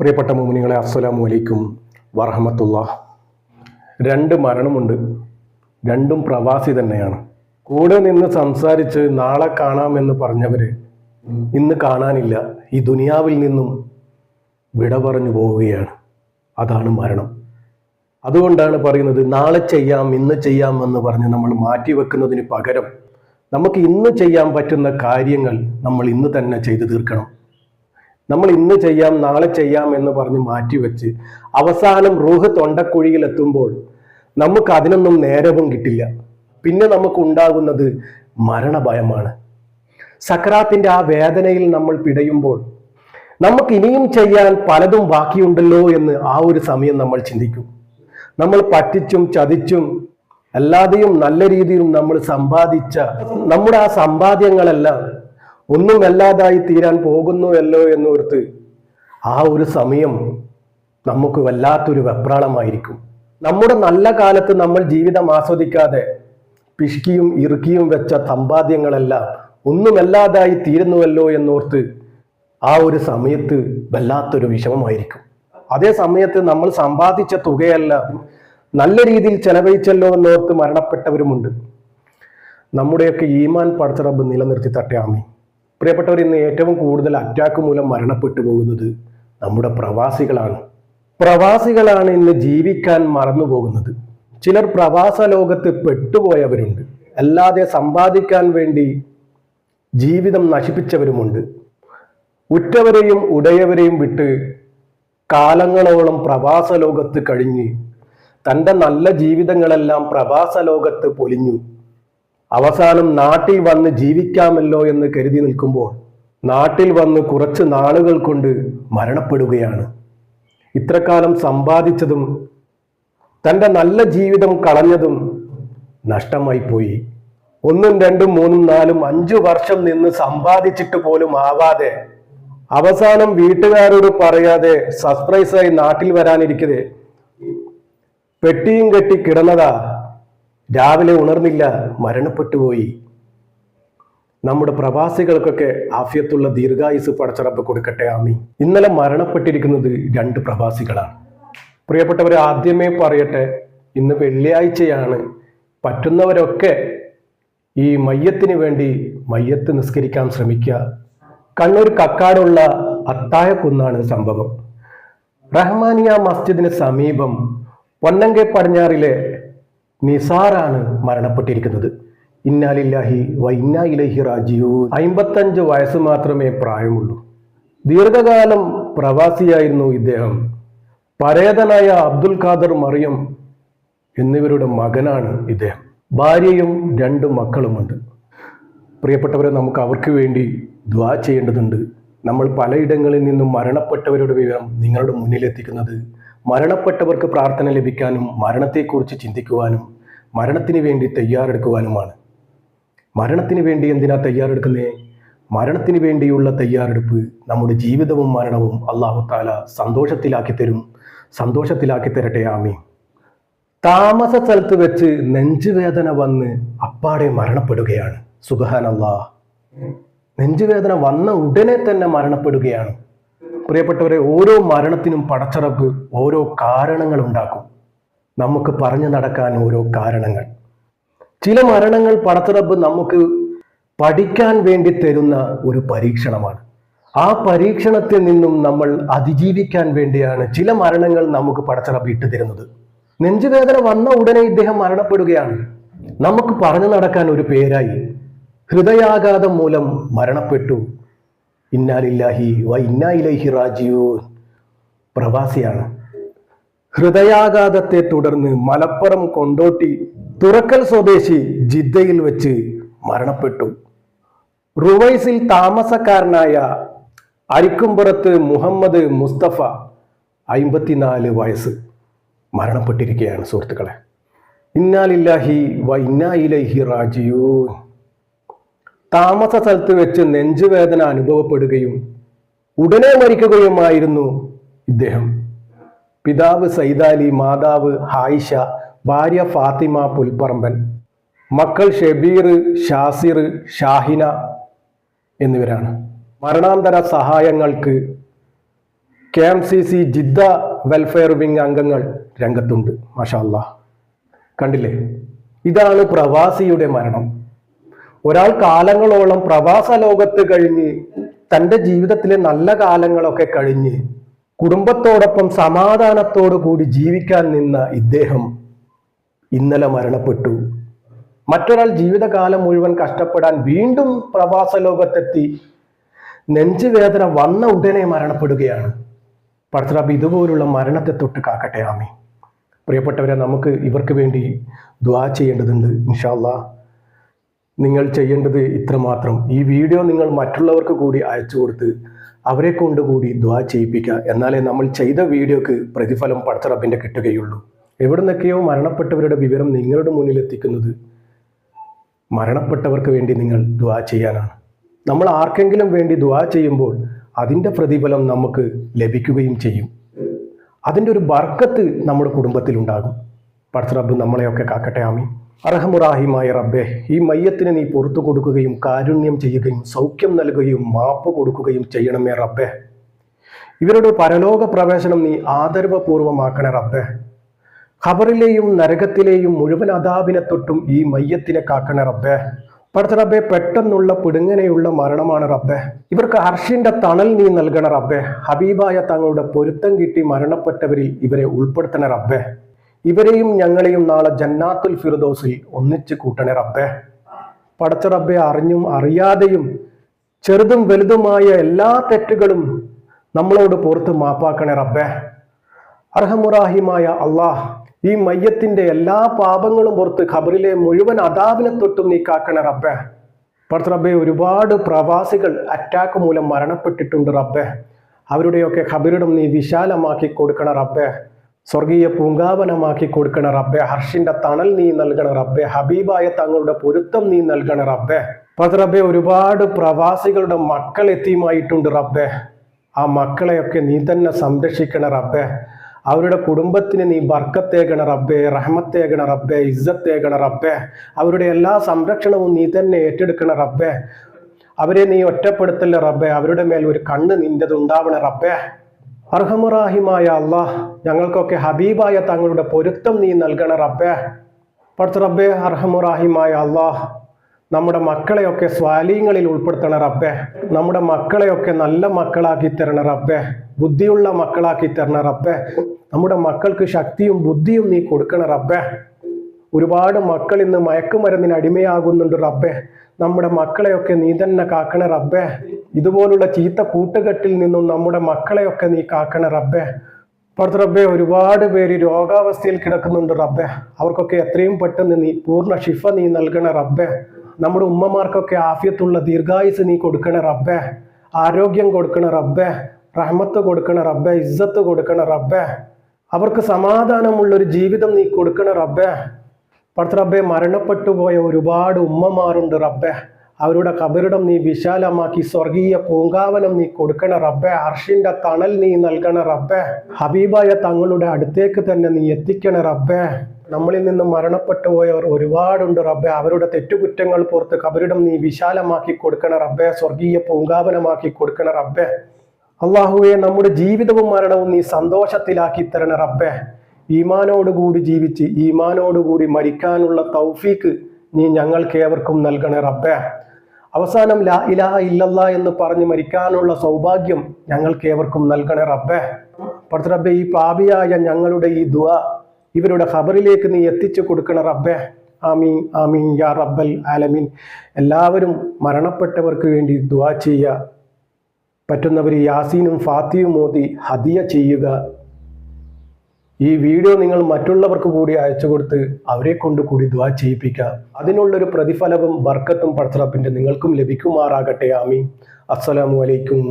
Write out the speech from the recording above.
പ്രിയപ്പെട്ട മോമിനികളെ അസ്സലാമു അലൈക്കും വറഹമത്തുള്ള രണ്ട് മരണമുണ്ട്. രണ്ടും പ്രവാസി തന്നെയാണ്. കൂടെ നിന്ന് സംസാരിച്ച് നാളെ കാണാമെന്ന് പറഞ്ഞവർ ഇന്ന് കാണാനില്ല. ഈ ദുനിയാവിൽ നിന്നും വിട പറഞ്ഞു പോവുകയാണ്. അതാണ് മരണം. അതുകൊണ്ടാണ് പറയുന്നത് നാളെ ചെയ്യാം ഇന്ന് ചെയ്യാം എന്ന് പറഞ്ഞ് നമ്മൾ മാറ്റിവെക്കുന്നതിന് പകരം നമുക്ക് ഇന്ന് ചെയ്യാൻ പറ്റുന്ന കാര്യങ്ങൾ നമ്മൾ ഇന്ന് തന്നെ ചെയ്തു തീർക്കണം. നമ്മൾ ഇന്ന് ചെയ്യാം നാളെ ചെയ്യാം എന്ന് പറഞ്ഞ് മാറ്റിവെച്ച് അവസാനം റൂഹ് തൊണ്ടക്കുഴിയിൽ എത്തുമ്പോൾ നമുക്ക് അതിനൊന്നും നേരവും കിട്ടില്ല. പിന്നെ നമുക്ക് ഉണ്ടാകുന്നത് മരണഭയമാണ്. സക്രാത്തിന്റെ ആ വേദനയിൽ നമ്മൾ പിടയുമ്പോൾ നമുക്ക് ഇനിയും ചെയ്യാൻ പലതും ബാക്കിയുണ്ടല്ലോ എന്ന് ആ ഒരു സമയം നമ്മൾ ചിന്തിക്കും. നമ്മൾ പറ്റിച്ചും ചതിച്ചും അല്ലാതെയും നല്ല രീതിയിലും നമ്മൾ സമ്പാദിച്ച നമ്മുടെ ആ സമ്പാദ്യങ്ങളെല്ലാം ഒന്നുമല്ലാതായി തീരാൻ പോകുന്നുവല്ലോ എന്നോർത്ത് ആ ഒരു സമയം നമുക്ക് വല്ലാത്തൊരു വെപ്രാളമായിരിക്കും. നമ്മുടെ നല്ല കാലത്ത് നമ്മൾ ജീവിതം ആസ്വദിക്കാതെ പിഷ്കിയും ഇറുക്കിയും വെച്ച സമ്പാദ്യങ്ങളെല്ലാം ഒന്നുമല്ലാതായി തീരുന്നുവല്ലോ എന്നോർത്ത് ആ ഒരു സമയത്ത് വല്ലാത്തൊരു വിഷമമായിരിക്കും. അതേ സമയത്ത് നമ്മൾ സമ്പാദിച്ച തുകയല്ല നല്ല രീതിയിൽ ചെലവഴിച്ചല്ലോ എന്നോർത്ത് മരണപ്പെട്ടവരുമുണ്ട്. നമ്മുടെയൊക്കെ ഈമാൻ പടച്ചറബ് നിലനിർത്തി തട്ടിയാമി പ്രിയപ്പെട്ടവർ ഇന്ന് ഏറ്റവും കൂടുതൽ അറ്റാക്ക് മൂലം മരണപ്പെട്ടു പോകുന്നത് നമ്മുടെ പ്രവാസികളാണ്. പ്രവാസികളാണ് ഇന്ന് ജീവിക്കാൻ മറന്നു പോകുന്നത്. ചിലർ പ്രവാസ ലോകത്ത് പെട്ടുപോയവരുണ്ട്. അല്ലാതെ സമ്പാദിക്കാൻ വേണ്ടി ജീവിതം നശിപ്പിച്ചവരുമുണ്ട്. ഉറ്റവരെയും ഉടയവരെയും വിട്ട് കാലങ്ങളോളം പ്രവാസ ലോകത്ത് കഴിഞ്ഞ് തന്റെ നല്ല ജീവിതങ്ങളെല്ലാം പ്രവാസ ലോകത്ത് പൊലിഞ്ഞു. അവസാനം നാട്ടിൽ വന്ന് ജീവിക്കാമല്ലോ എന്ന് കരുതി നിൽക്കുമ്പോൾ നാട്ടിൽ വന്ന് കുറച്ച് നാളുകൾ കൊണ്ട് മരണപ്പെടുകയാണ്. ഇത്രക്കാലം സമ്പാദിച്ചതും തന്റെ നല്ല ജീവിതം കളഞ്ഞതും നഷ്ടമായി പോയി. ഒന്നും രണ്ടും മൂന്നും നാലും അഞ്ചു വർഷം നിന്ന് സമ്പാദിച്ചിട്ട് പോലും ആവാതെ അവസാനം വീട്ടുകാരോട് പറയാതെ സർപ്രൈസായി നാട്ടിൽ വരാനിരിക്കതെ. പെട്ടിയും കെട്ടി കിടന്നതാ രാവിലെ ഉണർന്നില്ല മരണപ്പെട്ടുപോയി. നമ്മുടെ പ്രവാസികൾക്കൊക്കെ ആഫ്യത്തുള്ള ദീർഘായുസ് പടച്ചറപ്പ് കൊടുക്കട്ടെ ആമി ഇന്നലെ മരണപ്പെട്ടിരിക്കുന്നത് രണ്ട് പ്രവാസികളാണ്. പ്രിയപ്പെട്ടവർ ആദ്യമേ പറയട്ടെ ഇന്ന് വെള്ളിയാഴ്ചയാണ്. പറ്റുന്നവരൊക്കെ ഈ മയ്യത്തിന് വേണ്ടി മയ്യത്ത് നിസ്കരിക്കാൻ ശ്രമിക്കുക. കണ്ണൂർ കക്കാടുള്ള അത്തായക്കുന്നാണ് സംഭവം. റഹ്മാനിയ മസ്ജിദിന് സമീപം പൊന്നങ്കെ പടിഞ്ഞാറിലെ നിസാറാണ് മരണപ്പെട്ടിരിക്കുന്നത്. ഇന്നാലില്ലാഹി വൈനായിലഹി ഇലഹി റാജിയൂ അമ്പത്തഞ്ച് വയസ്സ് മാത്രമേ പ്രായമുള്ളൂ. ദീർഘകാലം പ്രവാസിയായിരുന്നു ഇദ്ദേഹം. പരേതനായ അബ്ദുൽ ഖാദർ മറിയം എന്നിവരുടെ മകനാണ് ഇദ്ദേഹം. ഭാര്യയും രണ്ട് മക്കളുമുണ്ട്. പ്രിയപ്പെട്ടവരെ നമുക്ക് അവർക്ക് വേണ്ടി ദ്വാ ചെയ്യേണ്ടതുണ്ട്. നമ്മൾ പലയിടങ്ങളിൽ നിന്നും മരണപ്പെട്ടവരുടെ വിവരം നിങ്ങളുടെ മുന്നിലെത്തിക്കുന്നത് മരണപ്പെട്ടവർക്ക് പ്രാർത്ഥന ലഭിക്കാനും മരണത്തെക്കുറിച്ച് ചിന്തിക്കുവാനും മരണത്തിന് വേണ്ടി തയ്യാറെടുക്കുവാനുമാണ്. മരണത്തിന് വേണ്ടി എന്തിനാ തയ്യാറെടുക്കുന്നേ? മരണത്തിന് വേണ്ടിയുള്ള തയ്യാറെടുപ്പ് നമ്മുടെ ജീവിതവും മരണവും അള്ളാഹു താല സന്തോഷത്തിലാക്കി തരും. സന്തോഷത്തിലാക്കി തരട്ടെ ആമീൻ. താമസ സ്ഥലത്ത് വെച്ച് നെഞ്ചുവേദന വന്ന് അപ്പാടെ മരണപ്പെടുകയാണ്. സുബഹാനല്ലാ നെഞ്ചുവേദന വന്ന ഉടനെ തന്നെ മരണപ്പെടുകയാണ്. പ്രിയപ്പെട്ടവരെ ഓരോ മരണത്തിനും പടച്ചറപ്പ് ഓരോ കാരണങ്ങൾ ഉണ്ടാക്കും. നമുക്ക് പറഞ്ഞു നടക്കാൻ ഓരോ കാരണങ്ങൾ. ചില മരണങ്ങൾ പടച്ചറപ്പ് നമുക്ക് പഠിക്കാൻ വേണ്ടി തരുന്ന ഒരു പരീക്ഷണമാണ്. ആ പരീക്ഷണത്തിൽ നിന്നും നമ്മൾ അതിജീവിക്കാൻ വേണ്ടിയാണ് ചില മരണങ്ങൾ നമുക്ക് പടച്ചറപ്പ് ഇട്ടു തരുന്നത്. നെഞ്ചുവേദന വന്ന ഉടനെ ഇദ്ദേഹം മരണപ്പെടുകയാണ്. നമുക്ക് പറഞ്ഞു നടക്കാൻ ഒരു പേരായി. ഹൃദയാഘാതം മൂലം മരണപ്പെട്ടു. ഇന്നാലില്ലാഹി വ ഇന്നാ ഇലൈഹി റാജിയൂ പ്രവാസിയാണ്. ഹൃദയാഘാതത്തെ തുടർന്ന് മലപ്പുറം കൊണ്ടോട്ടി തുറക്കൽ സ്വദേശി ജിദ്ദയിൽ വെച്ച് മരണപ്പെട്ടു. റുവൈസിൽ താമസക്കാരനായ അരിക്കുംപുറത്ത് മുഹമ്മദ് മുസ്തഫ അയിമ്പത്തിനാല് വയസ്സ് മരണപ്പെട്ടിരിക്കുകയാണ് സുഹൃത്തുക്കളെ. ഇന്നാലില്ലാഹി വ ഇന്നാ ഇലൈഹി റാജിയൂ താമസ സ്ഥലത്ത് വെച്ച് നെഞ്ചുവേദന അനുഭവപ്പെടുകയും ഉടനെ മരിക്കുകയുമായിരുന്നു ഇദ്ദേഹം. പിതാവ് സൈദാലി മാതാവ് ഹായിഷ ഭാര്യ ഫാത്തിമ പുൽപ്പറമ്പൻ മക്കൾ ഷെബീർ ഷാസിർ ഷാഹിന എന്നിവരാണ്. മരണാന്തര സഹായങ്ങൾക്ക് K M C C Jeddah welfare wing അംഗങ്ങൾ രംഗത്തുണ്ട്. മാഷാല്ല കണ്ടില്ലേ? ഇതാണ് പ്രവാസിയുടെ മരണം. ഒരാൾ കാലങ്ങളോളം പ്രവാസ ലോകത്ത് കഴിഞ്ഞ് തന്റെ ജീവിതത്തിലെ നല്ല കാലങ്ങളൊക്കെ കഴിഞ്ഞ് കുടുംബത്തോടൊപ്പം സമാധാനത്തോടു കൂടി ജീവിക്കാൻ നിന്ന ഇദ്ദേഹം ഇന്നലെ മരണപ്പെട്ടു. മറ്റൊരാൾ ജീവിതകാലം മുഴുവൻ കഷ്ടപ്പെടാൻ വീണ്ടും പ്രവാസ ലോകത്തെത്തി നെഞ്ചുവേദന വന്ന ഉടനെ മരണപ്പെടുകയാണ്. പർത്തറാബ് ഇതുപോലുള്ള മരണത്തെ തൊട്ട് കാക്കട്ടെ ആമി പ്രിയപ്പെട്ടവരെ നമുക്ക് ഇവർക്ക് വേണ്ടി ദ്വാ ചെയ്യേണ്ടതുണ്ട് ഇൻഷാല്ലാ നിങ്ങൾ ചെയ്യേണ്ടത് ഇത്രമാത്രം. ഈ വീഡിയോ നിങ്ങൾ മറ്റുള്ളവർക്ക് കൂടി അയച്ചു കൊടുത്ത് അവരെ കൊണ്ട് കൂടി ദ്വാ ചെയ്യിപ്പിക്കുക. എന്നാലേ നമ്മൾ ചെയ്ത വീഡിയോക്ക് പ്രതിഫലം പടച്ചറബിന്റെ കിട്ടുകയുള്ളൂ. എവിടെ നിന്നൊക്കെയോ മരണപ്പെട്ടവരുടെ വിവരം നിങ്ങളുടെ മുന്നിൽ എത്തിക്കുന്നത് മരണപ്പെട്ടവർക്ക് വേണ്ടി നിങ്ങൾ ദ്വാ ചെയ്യാനാണ്. നമ്മൾ ആർക്കെങ്കിലും വേണ്ടി ദ്വാ ചെയ്യുമ്പോൾ അതിന്റെ പ്രതിഫലം നമുക്ക് ലഭിക്കുകയും ചെയ്യും. അതിന്റെ ഒരു ബർക്കത്ത് നമ്മുടെ കുടുംബത്തിലുണ്ടാകും. പടച്ചറബ് പടച്ച നമ്മളെയൊക്കെ കാക്കട്ടെ. ആമി അർഹമുറാഹിമായ റബ്ബെ ഈ മയ്യത്തിന് നീ പുറത്തു കൊടുക്കുകയും കാരുണ്യം ചെയ്യുകയും സൗഖ്യം നൽകുകയും മാപ്പ് കൊടുക്കുകയും ചെയ്യണമേ റബ്ബെ. ഇവരുടെ പരലോക പ്രവേശനം നീ ആദരവപൂർവമാക്കണേ റബ്ബെ. ഖബറിലെയും നരകത്തിലെയും മുഴുവൻ അതാബിനെ തൊട്ടും ഈ മയ്യത്തിനെ കാക്കണേ റബ്ബെ. പഠിച്ച റബ്ബെ പെട്ടെന്നുള്ള പിടുങ്ങനെയുള്ള മരണമാണ് റബ്ബെ. ഇവർക്ക് ഹർഷിന്റെ തണൽ നീ നൽകണ റബ്ബെ. ഹബീബായ തങ്ങളുടെ പൊരുത്തം കിട്ടി മരണപ്പെട്ടവരിൽ ഇവരെ ഉൾപ്പെടുത്തണ റബ്ബെ. ഇവരെയും ഞങ്ങളെയും നാളെ ജന്നാത്തുൽ ഫിർദോസിൽ ഒന്നിച്ച് കൂട്ടണേ റബ്ബെ. പടച്ച റബ്ബെ അറിഞ്ഞും അറിയാതെയും ചെറുതും വലുതുമായ എല്ലാ തെറ്റുകളും നമ്മളോട് പുറത്ത് മാപ്പാക്കണേ റബ്ബെ. അർഹമുറാഹിമായ അള്ളാഹ് ഈ മയ്യത്തിന്റെ എല്ലാ പാപങ്ങളും പുറത്ത് ഖബറിലെ മുഴുവൻ അതാവിനെ തൊട്ടും നീ കാക്കണ റബ്ബെ. പടച്ച റബ്ബെ ഒരുപാട് പ്രവാസികൾ അറ്റാക്ക് മൂലം മരണപ്പെട്ടിട്ടുണ്ട് റബ്ബെ. അവരുടെയൊക്കെ ഖബറിടം നീ വിശാലമാക്കി കൊടുക്കണ റബ്ബെ. സ്വർഗീയ പൂങ്കാവനമാക്കി കൊടുക്കണ റബ്ബെ ഹർഷിന്റെ തണൽ നീ നൽകണ റബ്ബെ ഹബീബായ തങ്ങളുടെ പൊരുത്തം നീ നൽകണ റബ്ബെ. പത്ത് റബ്ബെ ഒരുപാട് പ്രവാസികളുടെ മക്കൾ എത്തിയുമായിട്ടുണ്ട് റബ്ബെ. ആ മക്കളെയൊക്കെ നീ തന്നെ സംരക്ഷിക്കണ റബ്ബെ. അവരുടെ കുടുംബത്തിന് നീ ബർക്കത്തേകണ റബ്ബെ റഹ്മത്തേകണ റബ്ബെ ഇസ്സത്തേകണ റബ്ബെ. അവരുടെ എല്ലാ സംരക്ഷണവും നീ തന്നെ ഏറ്റെടുക്കണ റബ്ബെ. അവരെ നീ ഒറ്റപ്പെടുത്തല്ല റബ്ബെ. അവരുടെ മേൽ ഒരു കണ്ണ് നിന്റെത് ഉണ്ടാവണ റബ്ബെ. അർഹമുറാഹിമായ അള്ളാഹ് ഞങ്ങൾക്കൊക്കെ ഹബീബായ തങ്ങളുടെ പൊരുത്തം നീ നൽകണ റബ്ബെ. പടുത്ത റബ്ബെ അർഹമുറാഹിമായ അള്ളാഹ് നമ്മുടെ മക്കളെയൊക്കെ സ്വാലീങ്ങളിൽ ഉൾപ്പെടുത്തണ റബ്ബെ. നമ്മുടെ മക്കളെയൊക്കെ നല്ല മക്കളാക്കി തരണ റബ്ബെ. ബുദ്ധിയുള്ള മക്കളാക്കി തരണ റബ്ബെ. നമ്മുടെ മക്കൾക്ക് ശക്തിയും ബുദ്ധിയും നീ കൊടുക്കണ റബ്ബെ. ഒരുപാട് മക്കൾ ഇന്ന് മയക്കുമരുന്നിന് അടിമയാകുന്നുണ്ട് റബ്ബെ. നമ്മുടെ മക്കളെയൊക്കെ നീ തന്നെ കാക്കണ റബ്ബേ. ഇതുപോലുള്ള ചീത്ത കൂട്ടുകെട്ടിൽ നിന്നും നമ്മുടെ മക്കളെയൊക്കെ നീ കാക്കണ റബ്ബേ. പുറത്ത് റബ്ബെ ഒരുപാട് പേര് രോഗാവസ്ഥയിൽ കിടക്കുന്നുണ്ട് റബ്ബെ. അവർക്കൊക്കെ എത്രയും പെട്ടെന്ന് നീ പൂർണ ഷിഫ നീ നൽകണ റബ്ബെ. നമ്മുടെ ഉമ്മമാർക്കൊക്കെ ആഫ്യത്തുള്ള ദീർഘായുസ് നീ കൊടുക്കണ റബ്ബെ. ആരോഗ്യം കൊടുക്കണ റബ്ബെ. റഹ്മത്ത് കൊടുക്കണ റബ്ബെ. ഇസ്സത്ത് കൊടുക്കണ റബ്ബെ. അവർക്ക് സമാധാനമുള്ളൊരു ജീവിതം നീ കൊടുക്കണ റബ്ബെ. പടുത്ത റബ്ബെ മരണപ്പെട്ടു പോയ ഒരുപാട് ഉമ്മമാരുണ്ട് റബ്ബെ. അവരുടെ കബറിടം നീ വിശാലമാക്കി സ്വർഗീയ പൂങ്കാവനം നീ കൊടുക്കണ റബ്ബെ. അർഷിന്റെ തണൽ നീ നൽകണ റബ്ബെ. ഹബീബായ തങ്ങളുടെ അടുത്തേക്ക് തന്നെ നീ എത്തിക്കണ റബ്ബെ. നമ്മളിൽ നിന്ന് മരണപ്പെട്ടു പോയവർ ഒരുപാടുണ്ട് റബ്ബെ. അവരുടെ തെറ്റുകുറ്റങ്ങൾ പുറത്ത് കബറിടം നീ വിശാലമാക്കി കൊടുക്കണ റബ്ബെ. സ്വർഗീയ പൂങ്കാവനമാക്കി കൊടുക്കണ റബ്ബെ. അള്ളാഹുവെ നമ്മുടെ ജീവിതവും മരണവും നീ സന്തോഷത്തിലാക്കി തരണ റബ്ബെ. ഈമാനോടുകൂടി ജീവിച്ച് ഈമാനോടുകൂടി മരിക്കാനുള്ള തൗഫീക്ക് നീ ഞങ്ങൾക്ക് ഏവർക്കും നൽകണേ റബ്ബേ. അവസാനം ലാ ഇലാഹ ഇല്ലല്ല എന്ന് പറഞ്ഞ് മരിക്കാനുള്ള സൗഭാഗ്യം ഞങ്ങൾക്ക് ഏവർക്കും നൽകണേ റബ്ബേ. പടുത്ത റബ്ബെ ഈ പാപിയായ ഞങ്ങളുടെ ഈ ദുവ ഇവരുടെ ഖബറിലേക്ക് നീ എത്തിച്ചു കൊടുക്കണേ റബ്ബേ. ആമീൻ ആമീൻ യാ റബ്ബൽ ആലമീൻ. എല്ലാവരും മരണപ്പെട്ടവർക്ക് വേണ്ടി ദുവാ ചെയ്യുക. പറ്റുന്നവർ യാസീനും ഫാത്തിയും മോദി ഹദിയ ചെയ്യുക. ഈ വീഡിയോ നിങ്ങൾ മറ്റുള്ളവർക്ക് കൂടി അയച്ചു കൊടുത്ത് അവരെ കൊണ്ട് കൂടി ദ്വാ ചെയ്യിപ്പിക്കുക. അതിനുള്ളൊരു പ്രതിഫലവും ബർക്കത്തും പടച്ചറപ്പിന്റെ നിങ്ങൾക്കും ലഭിക്കുമാറാകട്ടെ. ആമീൻ. അസ്സലാമു അലൈക്കും